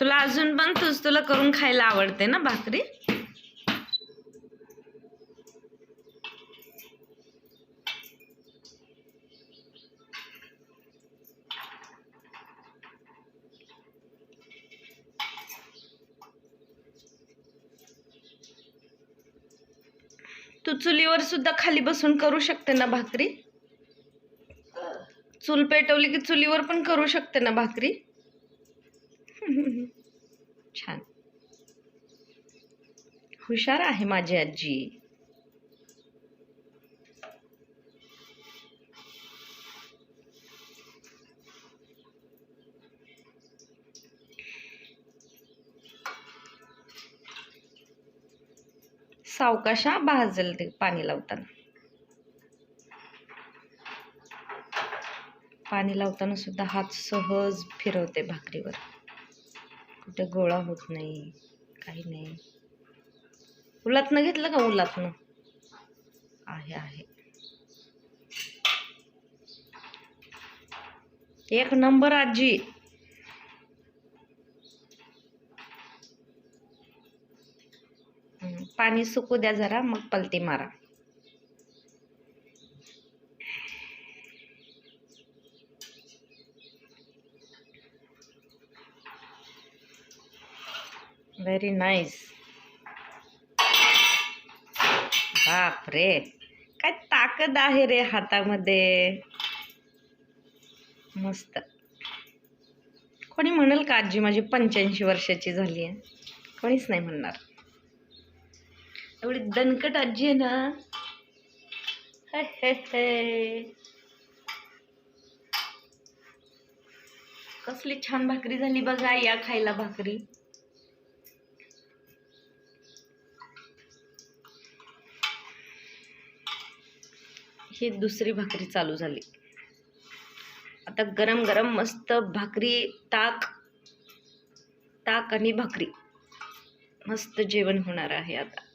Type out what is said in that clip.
तुला अजून पण तूच तुला करून खायला आवडते ना भाकरी? तू चुलीवर सुद्धा खाली बसून करू शकते ना भाकरी? चूल पेटवली की चुलीवर पण करू शकते ना भाकरी? छान. हुशार आहे माझी आजी. सावकाशा भाजल ते पाणी लावताना. पाणी लावताना सुद्धा हात सहज फिरवते भाकरीवर. कुठे गोळा होत नाही काही नाही. उलातनं घेतलं का उलातनं? आहे आहे. एक नंबर आजी. पाणी सुकू द्या जरा मग पलटी मारा. व्हेरी नाईस बाप रे काय ताकद आहे रे हातामध्ये. मस्त. कोणी म्हणेल का आजी माझी पंच्याऐंशी वर्षाची झाली आहे? कोणीच नाही म्हणणार. एवढी दणकट आजी आहे ना. हे हे हे. कसली छान भाकरी झाली बघा या खायला भाकरी. ही दुसरी भाकरी चालू झाली. आता गरम गरम मस्त भाकरी ताक ताक आणि भाकरी. मस्त जेवण होणार आहे आता.